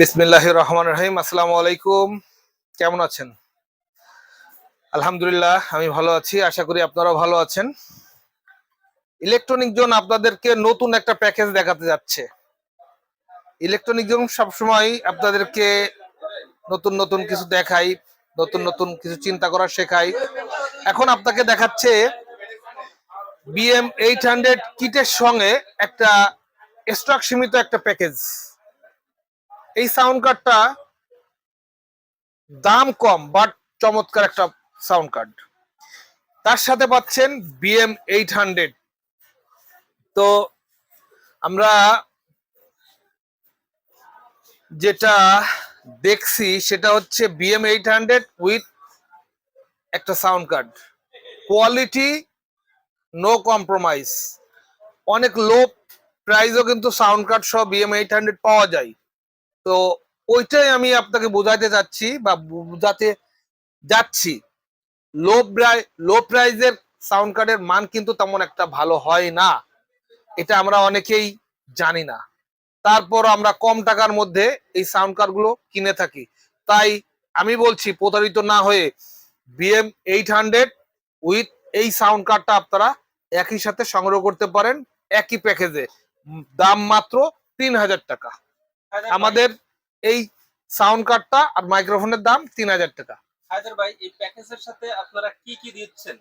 বিসমিল্লাহ রহমান রহিম, আসসালামু আলাইকুম। কেমন আছেন? আলহামদুলিল্লাহ, আমি ভালো আছি, আশা করি আপনারাও ভালো আছেন। ইলেকট্রনিক জোন আপনাদেরকে নতুন একটা প্যাকেজ দেখাতে যাচ্ছে। ইলেকট্রনিক জোন সবসময় আপনাদেরকে নতুন নতুন কিছু দেখাই, নতুন নতুন কিছু চিন্তা করা শেখাই। এখন আপনাকে দেখাচ্ছে বিএম এইট হান্ড্রেড কিটের সঙ্গে একটা স্টক সীমিত একটা প্যাকেজ। এই সাউন্ড কার্ডটা দাম কম বাট চমৎকার একটা সাউন্ড কার্ড তার সাথে পাচ্ছেন বিএম এইট হান্ড্রেড তো আমরা যেটা দেখছি সেটা হচ্ছে বিএম এইট হান্ড্রেড উইথ একটা sound card quality no compromise অনেক লো প্রাইজও কিন্তু সাউন্ড কার্ড সহ বিএম এইট হান্ড্রেড পাওয়া যায়। তো ওইটাই আমি আপনাকে বোঝাতে যাচ্ছি বা বোঝাতে যাচ্ছি। লো লো প্রাইজের সাউন্ড কার্ডের মান কিন্তু তেমন একটা ভালো হয় না। এটা আমরা অনেকেই জানি না। তারপর আমরা কম টাকার মধ্যে এই সাউন্ড কার্ডগুলো কিনে থাকি। তাই আমি বলছি, প্রতারিত না হয়ে বিএম এইট হান্ড্রেড উইথ এই সাউন্ড কার্ডটা আপনারা একই সাথে সংগ্রহ করতে পারেন। একই প্যাকেজে দাম মাত্র তিন হাজার টাকা। আমাদের এই সাউন্ড কার্ডটা আর মাইক্রোফোনের দাম তিন হাজার টাকা। ভাই এই প্যাকেজের সাথে আপনারা কি কি দিচ্ছেন?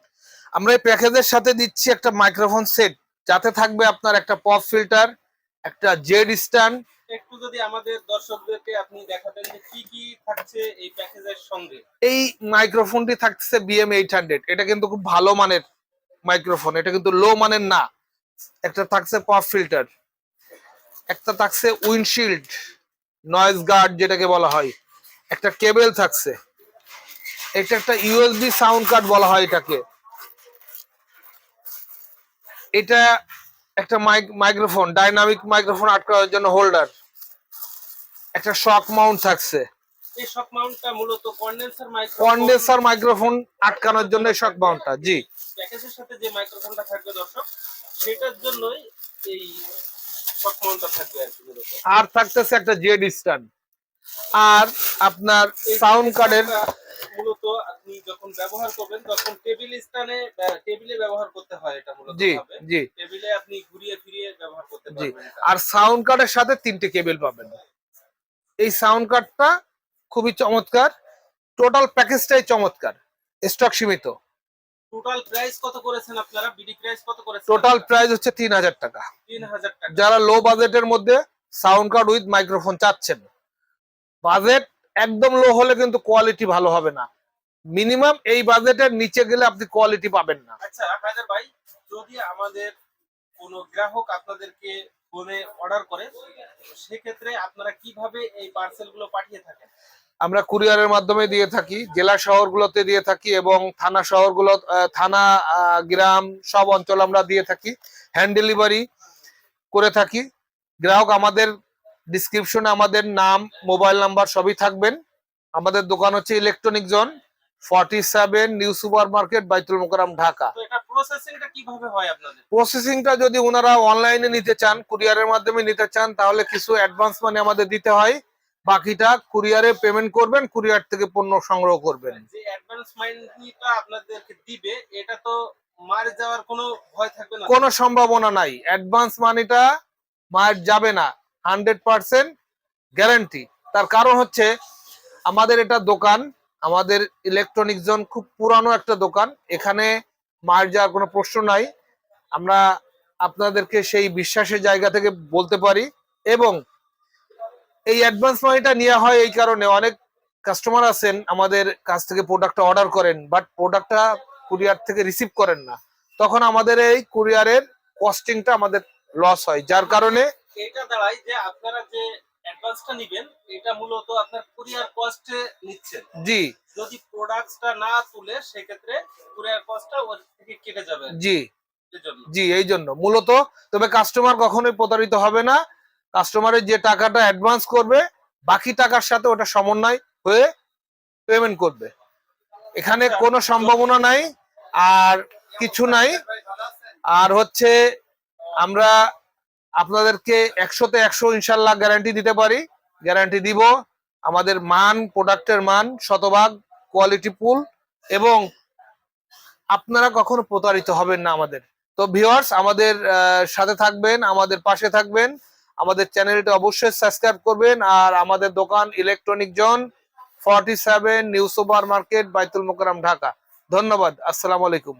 আমরা এই প্যাকেজের সাথে দিচ্ছি একটা মাইক্রোফোন সেট যাতে থাকবে আপনার একটা পপ ফিল্টার একটা জেড স্ট্যান্ড। একটু যদি আমাদের দর্শকদেরকে আপনি দেখাতেন যে কি কি থাকছে এই প্যাকেজের সঙ্গে। এই মাইক্রোফোনটি থাকছে বিএম এইট হান্ড্রেড এটা কিন্তু খুব ভালো মানের মাইক্রোফোন এটা কিন্তু লো মানের না। একটা থাকছে পপ ফিল্টার। একটা থাকছে উইন্ডশিল্ড নয়েজ গার্ড যেটাকে বলা হয়। একটা কেবেল থাকছে। এটা একটা ইউএসবি সাউন্ড কার্ড বলা হয় এটাকে। এটা একটা মাইক মাইক্রোফোন ডাইনামিক মাইক্রোফোন আটকানোর জন্য হোল্ডার একটা শক মাউন্ট থাকছে। এই শক মাউন্টটা মূলত কন্ডেন্সার মাইক্রোফোন কন্ডেন্সার মাইক্রোফোন আটকানোর জন্য শক মাউন্টটা জি। প্যাকেজের সাথে যে মাইক্রোফোনটা থাকবে দর্শক সেটার জন্যই এই আর থাকতেছে একটা জেড স্ট্যান্ড আর আপনার সাউন্ড কার্ডের জিনিসটা মূলত আপনি যখন ব্যবহার করবেন তখন টেবিল স্ট্যান্ডে টেবিলে ব্যবহার করতে হয় এটা মূলত জি জি। টেবিলে আপনি ঘুরিয়ে ফিরিয়ে ব্যবহার করতে পারবেন আর সাউন্ড কার্ডের সাথে তিনটে কেবল পাবেন। এই সাউন্ড কার্ডটা খুবই চমৎকার। টোটাল প্যাকেজটাই চমৎকার। স্টক সীমিত। টোটাল প্রাইস কত করেছেন আপনারা? বিডি প্রাইস কত করেছেন? টোটাল প্রাইস হচ্ছে তিন হাজার টাকা। তিন হাজার টাকা। যারা লো বাজেটের মধ্যে সাউন্ড কার্ড উইথ মাইক্রোফোন চাচ্ছেন বাজেট একদম লো হলে কিন্তু কোয়ালিটি ভালো হবে না। মিনিমাম এই বাজেটের নিচে গেলে আপনি কোয়ালিটি পাবেন না। আচ্ছা হায়দার ভাই যদি আমাদের কোনো গ্রাহক আপনাদেরকে ফোনে অর্ডার করে সেক্ষেত্রে আপনারা কীভাবে এই পার্সেলগুলো পাঠিয়ে থাকেন? আমরা কুরিয়ারের মাধ্যমে দিয়ে থাকি জেলা শহরগুলোতে দিয়ে থাকি এবং থানা শহরগুলো থানা গ্রাম সব অঞ্চল আমরা দিয়ে থাকি হ্যান্ড ডেলিভারি করে থাকি। গ্রাহক আমাদের ডিসক্রিপশনে আমাদের নাম মোবাইল নাম্বার সবই থাকবেন। আমাদের দোকান হচ্ছে electronic zone forty seven new super market Baitul Mukarram Dhaka হয় প্রসেসিংটা যদি ওনারা অনলাইনে নিতে চান কুরিয়ারের মাধ্যমে নিতে চান তাহলে কিছু অ্যাডভান্স মানি আমাদের দিতে হয়। বাকিটা কুরিয়ারে পেমেন্ট করবেন কুরিয়ার থেকে পণ্য সংগ্রহ করবেন। যে অ্যাডভান্স মাইনিটা আপনাদেরকে দিবে এটা তো যাওয়ার কোনো ভয় থাকবে না। কোনো সম্ভাবনা নাই। অ্যাডভান্স মানিটা মায়ের যাবে না হান্ড্রেড পার্সেন্ট গ্যারান্টি তার কারণ হচ্ছে আমাদের এটা দোকান আমাদের ইলেকট্রনিক জোন খুব পুরানো একটা দোকান এখানে মায়ের যাওয়ার কোনো প্রশ্ন নাই। আমরা আপনাদেরকে সেই বিশ্বাসের জায়গা থেকে বলতে পারি এবং এই অ্যাডভান্স মানিটা নেওয়া হয় এই কারণে। অনেক কাস্টমার আছেন আমাদের কাছ থেকে প্রোডাক্টটা অর্ডার করেন বাট প্রোডাক্টটা কুরিয়ার থেকে রিসিভ করেন না। তখন আমাদের এই কুরিয়ারের কস্টিংটা আমাদের লস হয় যার কারণে এটা দাঁড়ায় যে আপনারা যে অ্যাডভান্সটা নেবেন এটা মূলত আপনার কুরিয়ার কস্টে নিচ্ছেন। জি। যদি প্রোডাক্টসটা না তুলে সেক্ষেত্রে কুরিয়ার কস্টটা ওর থেকে কেটে যাবে। জি। জি এই জন্য মূলত তবে কাস্টমার কখনোই প্রতারিত হবে না। কাস্টমারের যে টাকাটা অ্যাডভান্স করবে, বাকি টাকার সাথে ওটা সমন্বয় হয়ে পেমেন্ট করবে। এখানে কোনো সম্ভাবনা নাই, আর কিছু নাই। আর হচ্ছে আমরা আপনাদেরকে একশোতে একশো ইনশাল্লাহ গ্যারান্টি দিতে পারি। গ্যারান্টি দিব। আমাদের মান প্রোডাক্টের মান, শতভাগ কোয়ালিটি পুল এবং আপনারা কখনো প্রতারিত হবেন না আমাদের। তো ভিউয়ার্স আমাদের সাথে থাকবেন, আমাদের পাশে থাকবেন। আমাদের চ্যানেলটা অবশ্যই সাবস্ক্রাইব করবেন আর আমাদের দোকান electronic zone forty seven new super market Baitul Mukarram Dhaka. ধন্যবাদ, আসসালামু আলাইকুম।